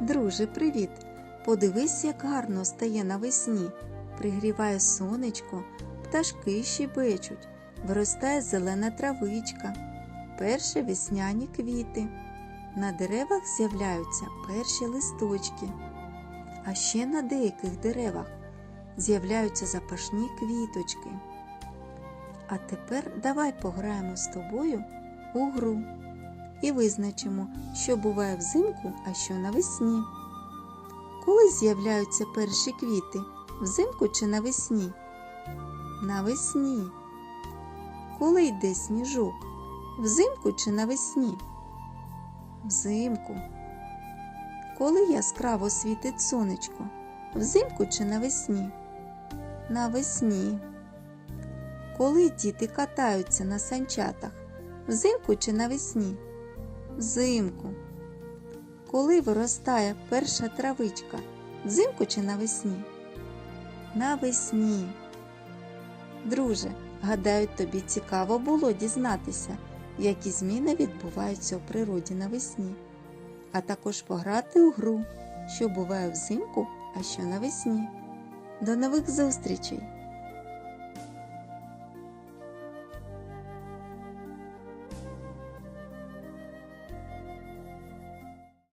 Друже, привіт! Подивись, як гарно стає навесні. Пригріває сонечко, пташки щебечуть, виростає зелена травичка, перші весняні квіти. На деревах з'являються перші листочки. А ще на деяких деревах з'являються запашні квіточки. А тепер давай пограємо з тобою у гру і визначимо, що буває взимку, а що навесні. Коли з'являються перші квіти? Взимку чи навесні? Навесні. Коли йде сніжок? Взимку чи навесні? Взимку. Коли яскраво світить сонечко? Взимку чи навесні? Навесні. Коли діти катаються на санчатах? Взимку чи навесні? Взимку. Коли виростає перша травичка? Взимку чи навесні? Навесні. Друже, гадаю, тобі цікаво було дізнатися, які зміни відбуваються у природі навесні, а також пограти у гру, що буває взимку, а що навесні. До нових зустрічей!